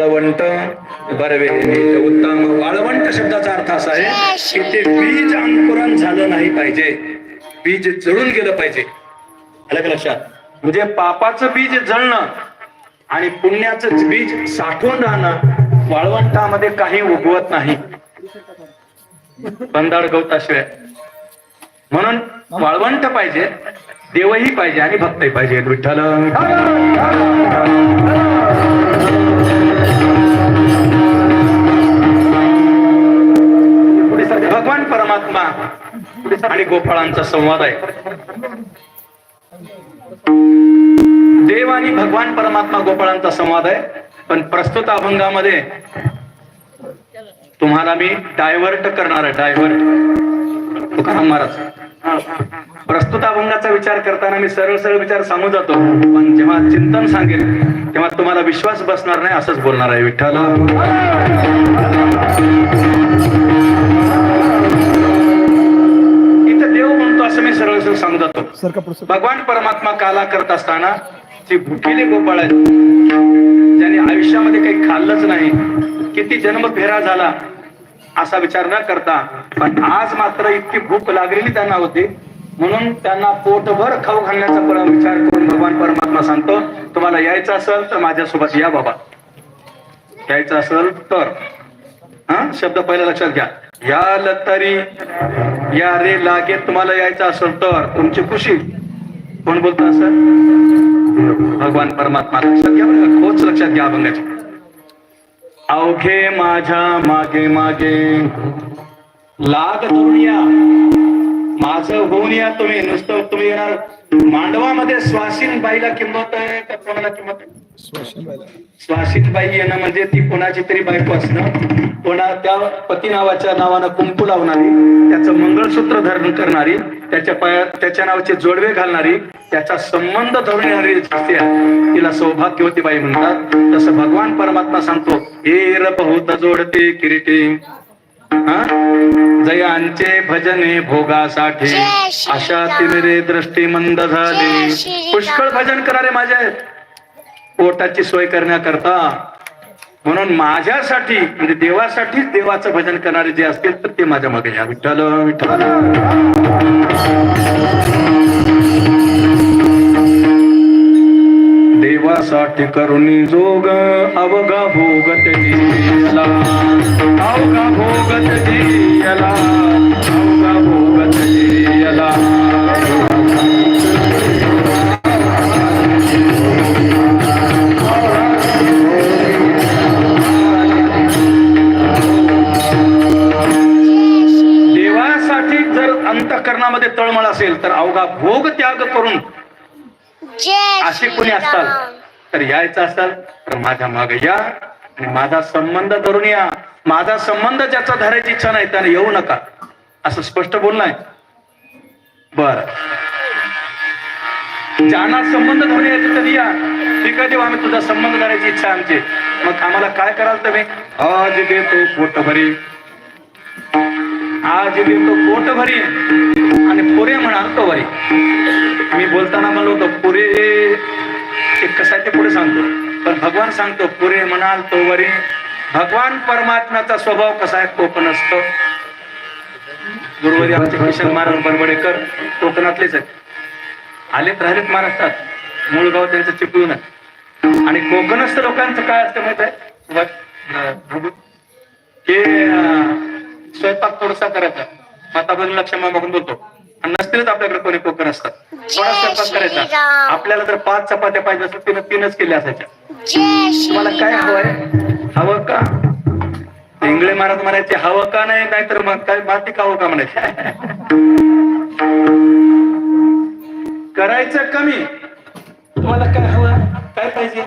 वाळवंट बरवे उत्तम वाळवंट शब्दाचा अर्थ असा आहे की ते बीज अंकुरण झालं नाही पाहिजे. बीज जळून गेलं पाहिजे. आलं का लक्षात. म्हणजे पापाचं बीज जळणं आणि पुण्याचं बीज साठवून राहणं वाळवंटामध्ये काही उगवत नाही. बंदाड गवताशिवाय म्हणून वाळवंट पाहिजे देवही पाहिजे आणि भक्तही पाहिजे. विठ्ठल. भगवान परमात्मा आणि गोपाळांचा संवाद आहे. देव आणि भगवान परमात्मा गोपाळांचा संवाद आहे. पण प्रस्तुत अभंगामध्ये तुम्हाला मी डायव्हर्ट करणार आहे डायव्हर्ट तुकाराम महाराज प्रस्तुत अभंगाचा विचार करताना मी सरळ सरळ विचार सांगून जातो. पण जेव्हा चिंतन सांगेल तेव्हा तुम्हाला विश्वास बसणार नाही असंच बोलणार आहे विठ्ठल. सरळ सरळ सांगून जातो भगवान परमात्मा काला करत असताना जे भुकेले गोपाळ आहेत. ज्यांनी आयुष्यामध्ये काही खाल्लंच नाही किती जन्म फेरा झाला असा विचार न करता पण आज मात्र इतकी भूक लागलेली त्यांना होती. म्हणून त्यांना पोटभर खाऊ घालण्याचा पण विचार करून भगवान परमात्मा सांगतो तुम्हाला यायचं असेल तर माझ्यासोबत या बाबा. यायचं असेल तर. हा? शब्द पहिला लक्षात घ्या. या लतारी या रे लागे तुम्हाला यायचं असेल तर तुमची खुशी. कोण बोलतो असं? भगवान परमात्मा. लक्षात घ्या बरं खोच लक्षात घ्या अभंगाची अवघे माझ्या मागे मागे. लाग दुनिया. माझं होऊन या तुम्ही. नुसतं तुम्ही येणार. मांडवामध्ये स्वासीन बाईला किंमत आहे का कोणाला किंमत आहे. स्वासित बाई येणं म्हणजे ती कोणाची तरी बायको असणं. कोणा त्या पती नावाच्या नावानं कुंकू लावणारी त्याचं मंगळसूत्र धारण करणारी त्याच्या पाया त्याच्या नावाचे जोडवे घालणारी त्याचा संबंध धरून येणारी जी असते तिला सौभाग्यवती बाई म्हणतात. तसं भगवान परमात्मा सांगतो हे बहुत जोडते किरीटी. हा? जयांचे भजने भोगासाठी अशा. तिमिरे दृष्टी मंद झाली. पुष्कळ भजन करणारे माझे आहेत. पोटाची सोय करण्याकरता. म्हणून माझ्यासाठी म्हणजे देवासाठीच देवाचं भजन करणारे जे असतील तर ते माझ्या मागे या. विठ्ठल विठ्ठल. देवासाठी करुणी जोग अवघा भोगत जियला अवघा भोगत अवघा भोगत अवघा भोग त्याग करून असे कोणी असताल तर यायचं असाल तर माझ्या मागे या आणि माझा संबंध धरून या. माझा संबंध ज्याचा धरायची इच्छा नाही त्याने येऊ नका. असं स्पष्ट बोलणं बर. ज्यांना संबंध धरून यायचं तरी या. ठीक देवा आम्ही तुझा संबंध धरायची इच्छा आमची. मग आम्हाला काय कराल तुम्ही? आज देतो पोट भरी आज देतो पोट भरी आणि पुरे म्हणाल तो वरी मी बोलताना म्हणलो होतो पुरे ते कसं आहे ते पुढे सांगतो. पण भगवान सांगतो पुरे म्हणाल तो वरी. भगवान परमात्म्याचा स्वभाव कसा आहे कोकण असतो. गुरुवारी आमचे किशन महाराज बरबडेकर कोकणातलेच आहेत. आलेत राहिलेत महाराष्ट्रात. मूळ गाव त्यांचं चिपळून आहे. आणि कोकणस्थ लोकांचं काय असतं माहीत आहे? स्वयंपाक थोडासा करायचा. माता बघून लक्ष बघून बोलतो. नसतीलच आपल्याकडे कोणी कोकण असतात. थोडा स्वयंपाक करायचा. आपल्याला जर पाच चपात्या पाहिजे असतील तिनं तीनच केल्या असायच्या. तुम्हाला काय श्रीराम हवंय? हवं का? इंगळे महाराज म्हणायचे हवं का नाही नाहीतर मग काय माती खावं का म्हणायचे? करायचं कमी. तुम्हाला काय हवं? काय पाहिजे?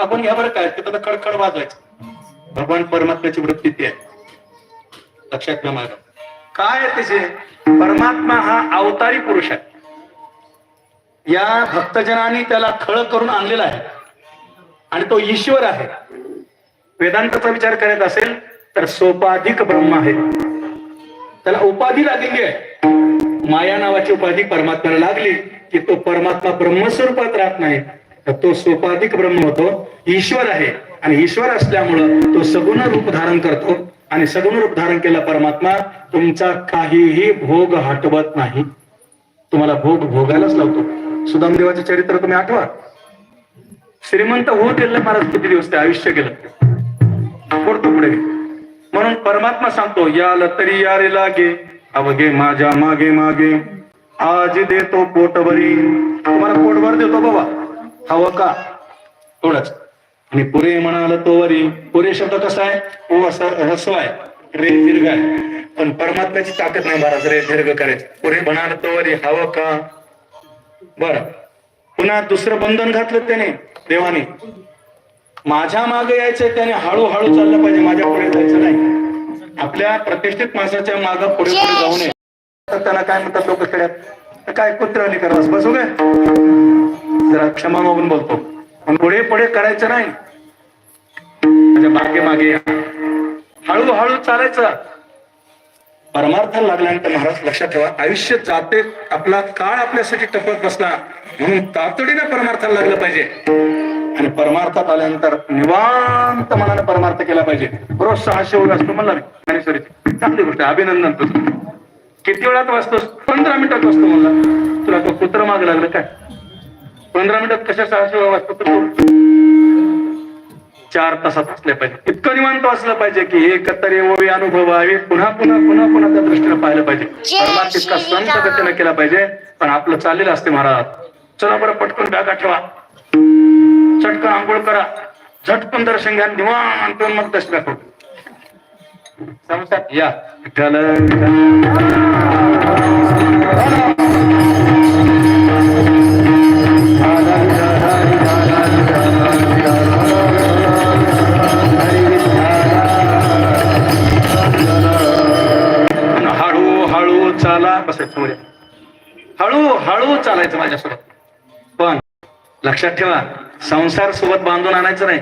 आपण घ्या बरं काय तिथं खडखड वाजवायचं. भगवान परमात्म्याची वृत्ती ती आहे. लक्षात घ्या माझं काय तिचे त्याचे परमात्मा हा अवतारी पुरुष आहे. या भक्तजनांनी त्याला खळ करून आणलेला आहे. आणि तो ईश्वर आहे. वेदांताचा विचार करत असेल तर सोपाधिक ब्रह्म आहे. त्याला उपाधी लागलेली आहे. माया नावाची उपाधी परमात्म्याला लागली की तो परमात्मा ब्रह्मस्वरूपात राहत नाही. तर तो सोपाधिक ब्रह्म होतो. ईश्वर आहे. आणि ईश्वर असल्यामुळं तो सगुण रूप धारण करतो. आणि सगुण रूप धारण केला परमात्मा तुमचा काहीही भोग हटवत नाही. तुम्हाला भोग भोगायलाच लावतो. सुदामदेवाचे चरित्र तुम्ही आठवा. श्रीमंत होत गेले महाराज किती दिवस ते आयुष्य गेलं. पुढतो पुढे म्हणून परमात्मा सांगतो याल तरी यारे लागे अवघे माझ्या मागे मागे. आज देतो पोटभरी तुम्हाला पोटभर देतो बाबा. हवं का? थोडंच आणि पुरे म्हणाल तो वरी. पुरे शब्द कसा आहे? ओ असा ह्रस्व आहे. रे दीर्घ आहे. पण परमात्म्याची ताकद नाही महाराज रे दीर्घ करायचं पुरे म्हणाल तो वरी हवं का? बर. पुन्हा दुसरं बंधन घातलं त्याने देवाने. माझ्या मागे यायचंय त्याने हळूहळू चाललं पाहिजे माझ्या पुढे जायचं नाही. आपल्या प्रतिष्ठित माणसाच्या माग पुढे पुढे जाऊ नये. तर त्यांना काय म्हणतात लोक खेड्यात? काय कुत्रवणी करावं बसू काय जरा क्षमा मागून बोलतो. पुढे पुढे करायचं नाही. मागे मागे हळूहळू चालायचं. परमार्थ लागल्यानंतर महाराज लक्षात ठेवा. आयुष्य जाते आपला काळ आपल्यासाठी टपत बसला. म्हणून तातडीने परमार्थाला लागलं पाहिजे. आणि परमार्थात आल्यानंतर निवांत मनाने परमार्थ केला पाहिजे. रोज सहाशे वर असतो म्हणला मी. चांगली गोष्ट अभिनंदन तुझं. किती वेळात वाचतोस? पंधरा मिनिटात वाचतो म्हणला. तुला तो कुत्र माग लागलं काय? पंधरा मिनिटात कशा सहाशे वाचतो चार तासात असले पाहिजे. इतकं निवांत असलं पाहिजे की एकत्र ओवी अनुभवावी पुन्हा पुन्हा पुन्हा पुन्हा त्या दृष्टीने पाहिलं पाहिजे. परमार्थ श्रीराम. संत गतीने केला पाहिजे. पण आपलं चाललेलं असते महाराज. चला बरं पटकन बॅगा ठेवा. चटकन आंघोळ करा. झटकन दर्शन घ्या निवांत मग दर्शन दाखव. समजतात या. चाला बसायचं हळू हळू चालायचं माझ्यासोबत. पण लक्षात ठेवा संसार सोबत बांधून आणायचं नाही.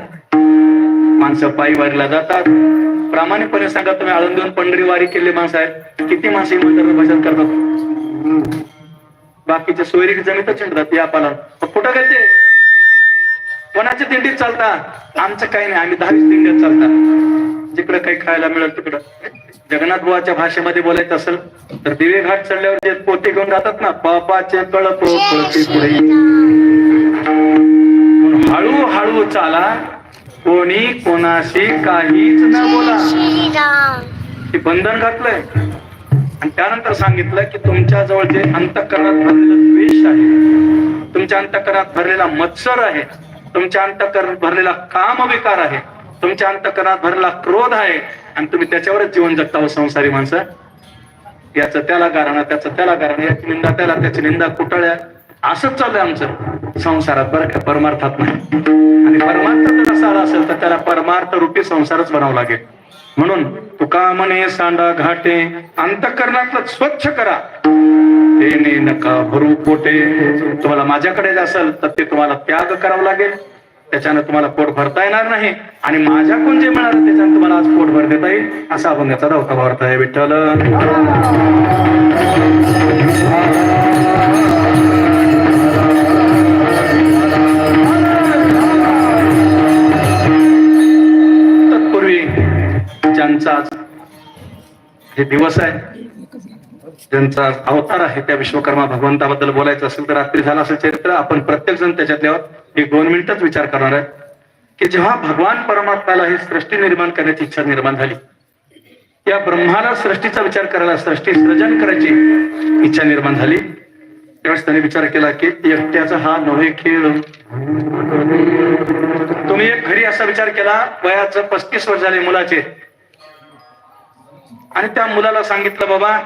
माणसं पायी वारीला जातात. प्रामाणिकपणे सांगा तुम्ही आळून देऊन पंढरी वारी केली माणसं आहेत. किती माणसं इमानदार भजन करतात? बाकीचे सोयरी जमीतच चिंडतात या पाला कुठं गेलते? कोणाच्या दिंडीत चालतात आमचं काही नाही आम्ही दहावीस दिंडीत चालतात जिकडं काही खायला मिळेल तिकडं. जगन्नाथ बुवाच्या भाषेमध्ये बोलायचं असेल तर दिवे घाट चढल्यावर जे पोते घेऊन जातात ना पापाचे कळप जय कळपी पुढे. म्हणून हळूहळू चाला कोणी कोणाशी काहीच न बोला. हे बंधन घातलंय. आणि त्यानंतर सांगितलं की तुमच्या जवळ जे अंतकरणात भरलेलं द्वेष आहे तुमच्या अंतकरणात भरलेला मत्सर आहे तुमच्या अंतकरणात भरलेला कामविकार आहे तुमच्या अंतकरणात भरलेला क्रोध आहे आणि तुम्ही त्याच्यावरच जीवन जगता हो संसारी माणसं. याचं त्याला कारण त्याचं त्याला कारण याची निंदा त्याला त्याची निंदा कुटळ्या असंच चाललंय आमचं संसारात बरं का परमार्थात नाही. आणि परमार्थ जर असा असेल तर त्याला परमार्थ रूपी संसारच बनावं लागेल. म्हणून तुका म्हणे सांडा घाटे अंतकरणातलं स्वच्छ करा. ते नका भरू पोटे? तुम्हाला माझ्याकडे असेल तर ते तुम्हाला त्याग करावा लागेल. त्याच्यानं तुम्हाला पोट भरता येणार नाही. आणि माझ्याकडून जे मिळालं त्याच्यानं तुम्हाला आज पोट भर देता येईल. असा अभंगाचा धावता भावार्थ आहे विठ्ठल. तत्पूर्वी ज्यांचा आज हे दिवस आहे ज्यांचा अवतार आहे त्या विश्वकर्मा भगवंताबद्दल बोलायचं असेल तर रात्री झालं असेल चरित्र. आपण प्रत्येक जण त्याच्यातल्यावर एक दोन मिनिटच विचार करणार आहे. की जेव्हा भगवान परमात्माला ही सृष्टी निर्माण करण्याची इच्छा निर्माण झाली या ब्रह्माला सृष्टीचा विचार करायला सृष्टी सृजन करायची इच्छा निर्माण झाली. त्यावेळेस त्याने विचार केला की एकट्याचा हा नव्हे खेळ. तुम्ही एक घरी असा विचार केला वयाचं पस्तीस वर्ष झाले मुलाचे. आणि त्या मुलाला सांगितलं बाबा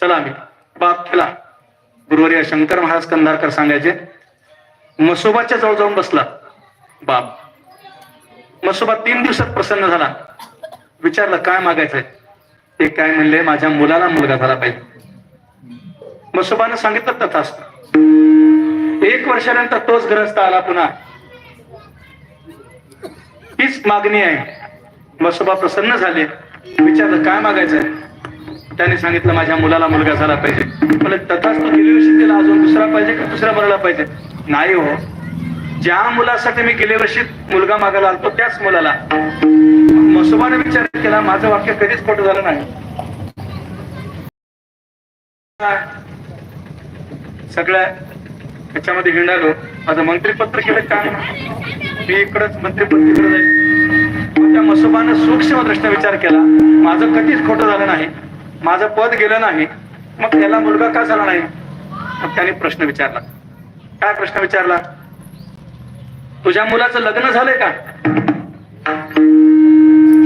चला आम्ही बाप केला. गुरुवारी शंकर महाराज कंधारकर सांगायचे मसोबाच्या जवळ जाऊन बसला. बाप. मसोबा तीन दिवसात प्रसन्न झाला. विचारलं काय मागायचंय? ते काय म्हणले माझ्या मुलाला मुलगा झाला पाहिजे. मसोबानं सांगितलं तथास्त एक वर्षानंतर तोच ग्रस्त आला पुन्हा. हीच मागणी आहे. मसोबा प्रसन्न झाले. विचारलं काय मागायचंय? त्याने सांगितलं माझ्या मुलाला मुलगा झाला पाहिजे. मला तथाच तो गेल्या वर्षी त्याला अजून दुसरा पाहिजे का दुसरा बनवला पाहिजे? नाही हो. ज्या मुलासाठी मी गेल्या वर्षी मुलगा मागायला आलतो त्याच मुलाला. मसोबाने विचार केला माझं वाक्य कधीच खोटं झालं नाही. सगळ्या त्याच्यामध्ये हिंडालो. माझं मंत्रीपत्र केलं काय? मी इकडच मंत्रीपत्र तिकडे जाईल त्या मसोबानं सूक्ष्म दृष्ट विचार केला माझं कधीच खोटं झालं नाही. माझं पद गेलं नाही. मग त्याला मुलगा का झाला नाही? मग त्याने प्रश्न विचारला. काय प्रश्न विचारला? तुझ्या मुलाचं लग्न झालंय का?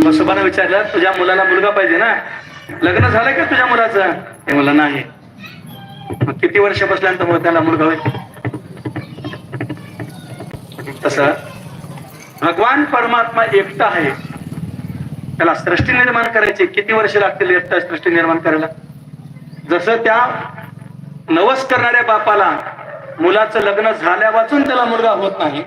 बसोबाने विचारलं तुझ्या मुलाला मुलगा पाहिजे ना? लग्न झालंय का तुझ्या मुलाचं? हे मला नाही. मग किती वर्ष बसल्यानंतर मग त्याला मुलगा होईल? तस भगवान परमात्मा एकटा आहे. त्याला सृष्टी निर्माण करायची किती वर्ष लागतील एकटा सृष्टी निर्माण करायला? जसं त्या नवस करणाऱ्या बापाला मुलाचं लग्न झाल्या वाचून त्याला मुलगा होत नाही.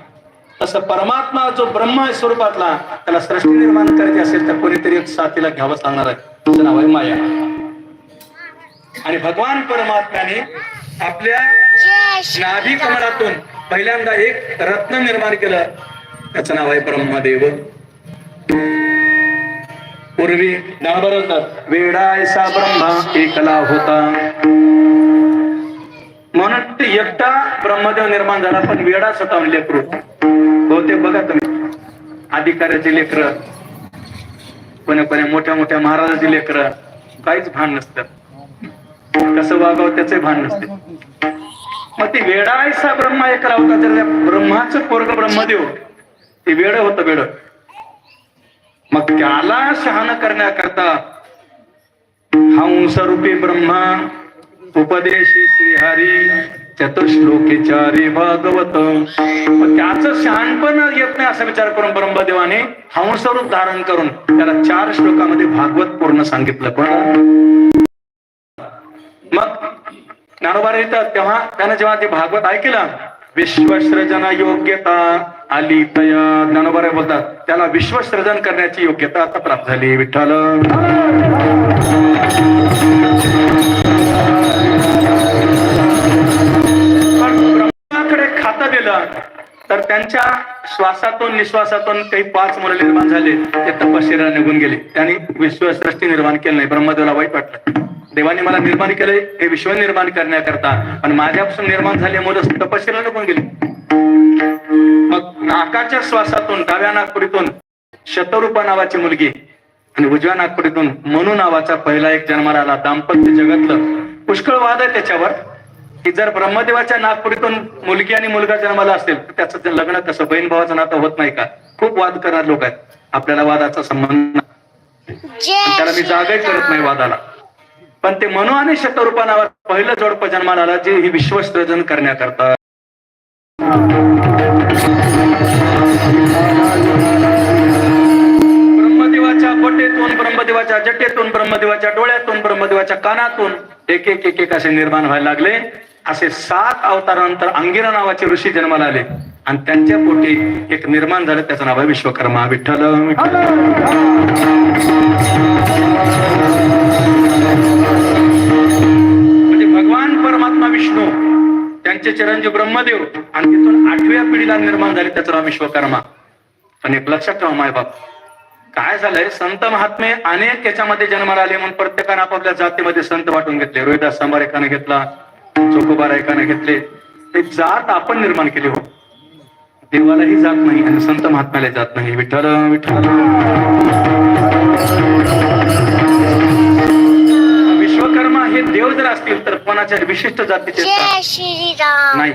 तसं परमात्मा जो ब्रह्म स्वरूपातला त्याला सृष्टी निर्माण करायची असेल तर कोणीतरी एक साथीला घ्यावं सांगणार आहे. त्याचं नाव आहे माया. आणि भगवान परमात्म्याने आपल्या नाभी कमळातून पहिल्यांदा एक रत्न निर्माण केलं. त्याचं नाव आहे ब्रह्मदेव. पूर्वी बरोबर होत ब्रह्मा एकला होता. म्हणून ते एकटा ब्रह्मदेव निर्माण झाला पण वेडा स्वतः लेकरू. बहुतेक बघा तुम्ही. अधिकाऱ्याचे लेकर. कोणी कोणी मोठ्या मोठ्या महाराजाचे लेकर. काहीच भान नसतं. कसं वागावं त्याचे भान नसते. मग ते वेडायसा ब्रह्मा एकला होता तर ब्रह्माचं पोरग ब्रह्मदेव ते वेड होत वेड. मग त्याला शहाण करण्याकरता हंसरूपी ब्रह्मा उपदेशी श्रीहरी चतुश्लोकेचारी भागवत त्याच शहाणपण येत नाही असा विचार करून ब्रह्मदेवाने हंस रूप धारण करून त्याला चार श्लोकामध्ये भागवत पूर्ण सांगितलं. पण मग ज्ञानोबा येतात तेव्हा त्यानं जेव्हा ते भागवत ऐकलं विश्वसृजन योग्यता आली तया. ज्ञानोबा बोलतात त्याला विश्वसृजन करण्याची योग्यता आता प्राप्त झाली विठ्ठल. कोणाकडे खातं दिलं तर त्यांच्या श्वासातून निश्वासातून काही पाच मुलं निर्माण झाले ते तपशिरा निघून गेले. त्यांनी विश्वसृष्टी निर्माण केली नाही ब्रह्मदेवाला वाईट वाटलं. देवाने मला निर्माण केले हे विश्व निर्माण करण्याकरता पण माझ्यापासून निर्माण झाले मुलं तपशिरा निघून गेली. मग नाकाच्या श्वासातून डाव्या नागपुरीतून शतरूपा नावाची मुलगी आणि उजव्या नागपुरीतून मनू नावाचा पहिला एक जन्माला आला. दाम्पत्य जगतलं. पुष्कळ वाद आहे त्याच्यावर. की जर ब्रह्मदेवाच्या नागपुरीतून मुलगी आणि मुलगा जन्माला असेल तर त्याचं लग्न कसं बहीण भावाचं नातं होत नाही का? खूप वाद करणारे लोक आहेत. आपल्याला वादाचा संबंध त्याला मी जागाही करत नाही वादाला. पण ते मनू आणि शतरूपा नावात पहिलं जोडपं जन्माला आला जे ही विश्वसृजन करण्याकरता. ब्रह्मदेवाच्या बटेतून ब्रह्मदेवाच्या जटेतून ब्रह्मदेवाच्या डोळ्यातून ब्रह्मदेवाच्या कानातून एक एक एक एक असे निर्माण व्हायला लागले. असे सात अवतारानंतर अंगिरा नावाचे ऋषी जन्माला आले. आणि त्यांच्या पोटी एक निर्माण झालं त्याचं नाव आहे विश्वकर्मा विठ्ठल म्हणजे भगवान परमात्मा विष्णू त्यांचे चिरंजीव ब्रह्मदेव आणि तिथून आठव्या पिढीला निर्माण झाले त्याचं नाव विश्वकर्मा. पण एक लक्षात ठेवा माय बाप. काय झालंय? संत महात्मे अनेक याच्यामध्ये जन्माला आले म्हणून प्रत्येकानं आपापल्या जातीमध्ये संत वाटून घेतले. रोहिदास सांबार एकाने घेतला चोकोबार एकाने घेतले. ते जात आपण निर्माण केली हो. देवालाही जात नाही आणि संत महात्म्याला जात नाही. विठ्ठल विठ्ठल. विश्वकर्मा हे देव जर असतील तर कोणाच्या विशिष्ट जातीचे नाही.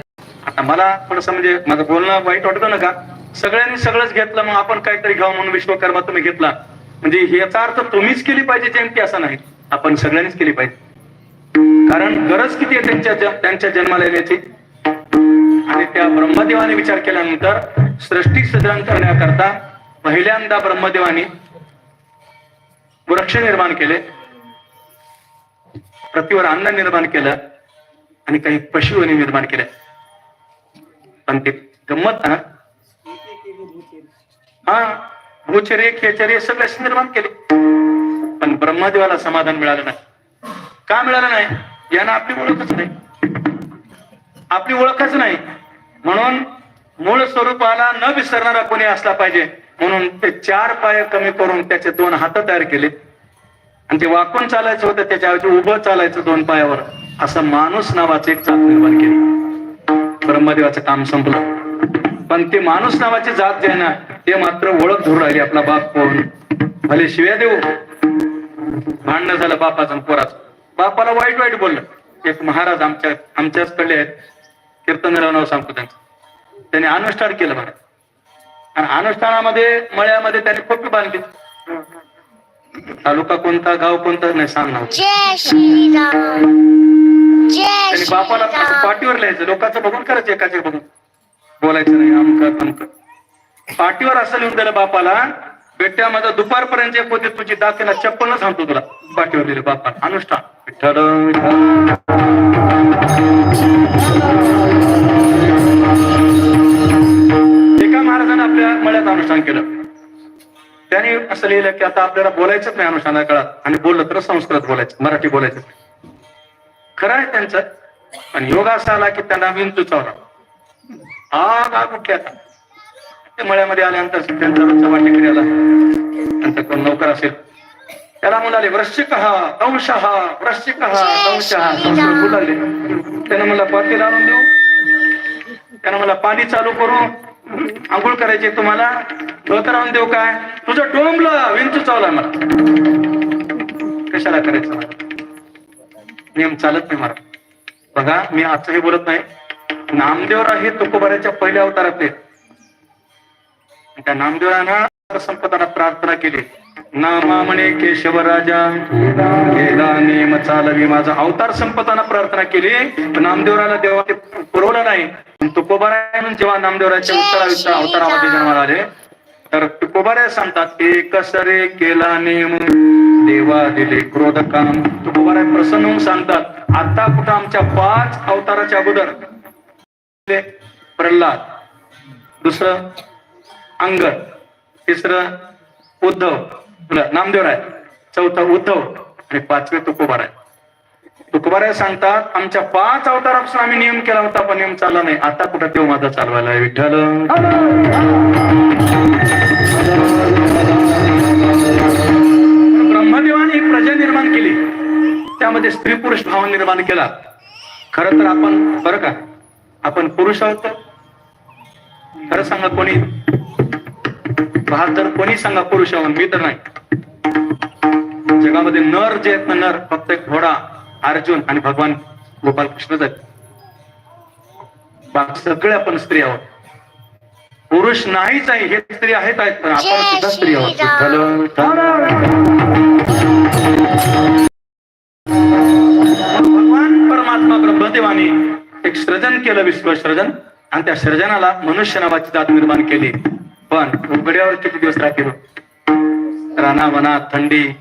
आता मला थोडस म्हणजे माझं बोलणं वाईट वाटतं ना का? सगळ्यांनी सगळंच घेतलं मग आपण काहीतरी घ्यावं म्हणून विश्वकर्मा तुम्ही घेतला. म्हणजे याचा अर्थ तुम्हीच केली पाहिजे जयंती असं नाही. आपण सगळ्यांनीच केली पाहिजे. कारण गरज किती आहे त्यांच्या त्यांच्या जन्माला येण्याची? आणि त्या ब्रह्मदेवाने विचार केल्यानंतर सृष्टी सृजन करण्याकरता पहिल्यांदा ब्रह्मदेवाने वृक्ष निर्माण केले पृथ्वीवर अन्न निर्माण केलं आणि काही पशुवनी निर्माण केल्या पण ते गंमत ना? हा भूचर्य खेचर्य सगळे असे निर्माण केले. पण ब्रह्मदेवाला समाधान मिळालं नाही. का मिळालं नाही? यांना आपली ओळखच नाही. आपली ओळखच नाही. म्हणून मूळ स्वरूपाला न विसरणारा कोणी असला पाहिजे. म्हणून ते चार पाय कमी करून त्याचे दोन हात तयार केले. आणि ते वाकून चालायचं होतं त्याच्याऐवजी उभं चालायचं दोन पायावर. असं माणूस नावाचं एक जात निर्माण केली. ब्रह्मदेवाचं काम संपलं. पण ते माणूस नावाची जात जे आहे ना ते मात्र ओळख धरून राहिली आपला बाप कोण भले शिव्या देऊ. भांडणं झालं बापाचं पोराचं. बापाला वाईट वाईट बोललं. एक महाराज आमच्या आमच्याच कडले आहेत. कीर्तनराव नाव सांगतो त्यांचं. त्यांनी अनुष्ठान केलं बरं. आणि अनुष्ठानामध्ये मळ्यामध्ये त्यांनी खोपी बांधली. तालुका कोणता गाव कोणतं नाही सांगणार. बापाला पाठीवर लिहायचं. लोकांचं बघून करायचं एकाचे बघून. बोलायचं नाही अमक तमक पाठीवर असं लिहून दिलं बापाला बेट्या माझा दुपारपर्यंत एक होते तुझी दातेला चप्पलच सांगतो तुला. पाठवलेले लिहिलं बापा अनुष्ठान. विठ्ठल. एका महाराजानं आपल्या मळ्यात अनुष्ठान केलं. त्याने असं लिहिलं की आता आपल्याला बोलायचंच नाही अनुष्ठाना काळात. आणि बोललं तर संस्कृत बोलायचं. मराठी बोलायचं. नाही. खरं आहे त्यांचं. पण योग असा आला की त्यांना विंचू चावला आग आग उठली आता. ते मळ्यामध्ये आल्यानंतर त्यांचा रोजचा वाटेकरी आला त्यांचा कोण नौकर असेल? त्याला म्हणाले वृश्चिक हा दंश हा वृश्चिक हा दंश. हा बोलाले त्यानं मला पाती लावून देऊ. त्यानं मला पाणी चालू करू. आंघोळ करायची तुम्हाला. डोतर आणून देऊ काय? तुझं डोंबलं विंचू चावला मला. कशाला करायचं नियम चालत नाही मला. बघा मी आजही बोलत नाही. नामदेवराव हे तुकोबाऱ्याच्या पहिल्या अवतारातले त्या नामदेवरानं संपताना प्रार्थना केली. नामा म्हणे केशवराजा. गेला नियम चालवी. माझा अवतार संपताना प्रार्थना केली. पण नामदेवराला देवा ते पुरवलं नाही. पण तुकोबारायनं जेव्हा नामदेवराच्या उत्तरावित्त अवतारामध्ये जन्माला आले तर तुकोबाराय सांगतात एक सरे केला नियम देवा दिले क्रोध काम. तुकोबाराय प्रसन्न होऊन सांगतात आता कुठं आमच्या पाच अवताराच्या अगोदर प्रल्हाद दुसरं अंगद तिसरं उद्धव नामदेवराय चौथा उद्धव आणि पाचवे तुकोबाराय तुकोबाराय सांगतात आमच्या पाच अवतारापासून आम्ही नियम केला होता पण नियम चालला नाही. आता कुठं तेव्हा माझा चालवायला विठ्ठल? ब्रह्मदेवाने एक प्रजा निर्माण केली. त्यामध्ये स्त्री पुरुष भाव निर्माण केला. खर तर आपण बरं का आपण पुरुष आहोत. खरं सांगा कोणी? बहादर कोणी सांगा पुरुष मी तर नाही. जगामध्ये नर जे आहेत ना नर फक्त एक घोडा अर्जुन आणि भगवान गोपाल कृष्णच आहेत बाकी सगळे आपण स्त्री आहोत. पुरुष नाहीच आहे हे स्त्री आहेत आहेत पण आपण सुद्धा स्त्री आहोत. भगवान परमात्मा ब्रह्मदेवाने एक सृजन केलं विश्व सृजन आणि त्या सृजनाला मनुष्य नावाची जात निर्माण केली. पण उघड्यावर किती दिवस राहतील राणा वना थंडी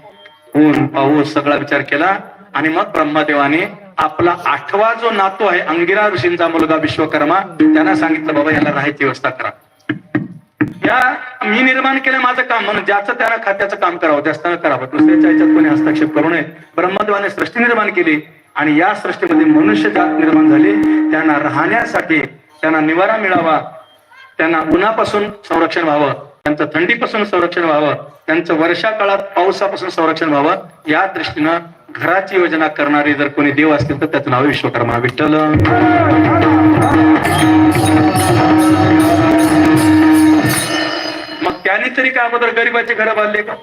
ऊन पाऊस सगळा विचार केला आणि मग ब्रह्मदेवाने आपला आठवा जो नातू आहे अंगिरा ऋषींचा मुलगा विश्वकर्मा त्यांना सांगितलं बाबा याला राहायची व्यवस्था करा. या मी निर्माण केलं माझं काम म्हणून ज्याचं त्यानं खात्याचं काम करावं जास्त करावं. दुसऱ्याच्या ह्याच्यात कोणी हस्तक्षेप करू नये. ब्रह्मदेवाने सृष्टी निर्माण केली आणि या सृष्टीमध्ये मनुष्य जात निर्माण झाली. त्यांना राहण्यासाठी त्यांना निवारा मिळावा. त्यांना उन्हापासून संरक्षण व्हावं त्यांचं थंडीपासून संरक्षण व्हावं त्यांचं वर्षा काळात पावसापासून संरक्षण व्हावं या दृष्टीनं घराची योजना करणारे जर कोणी देव असतील तर त्याचं नाव विश्वकर्मा विठ्ठल. मग त्यांनी तरी काय अगोदर गरीबाचे घर बांधले का?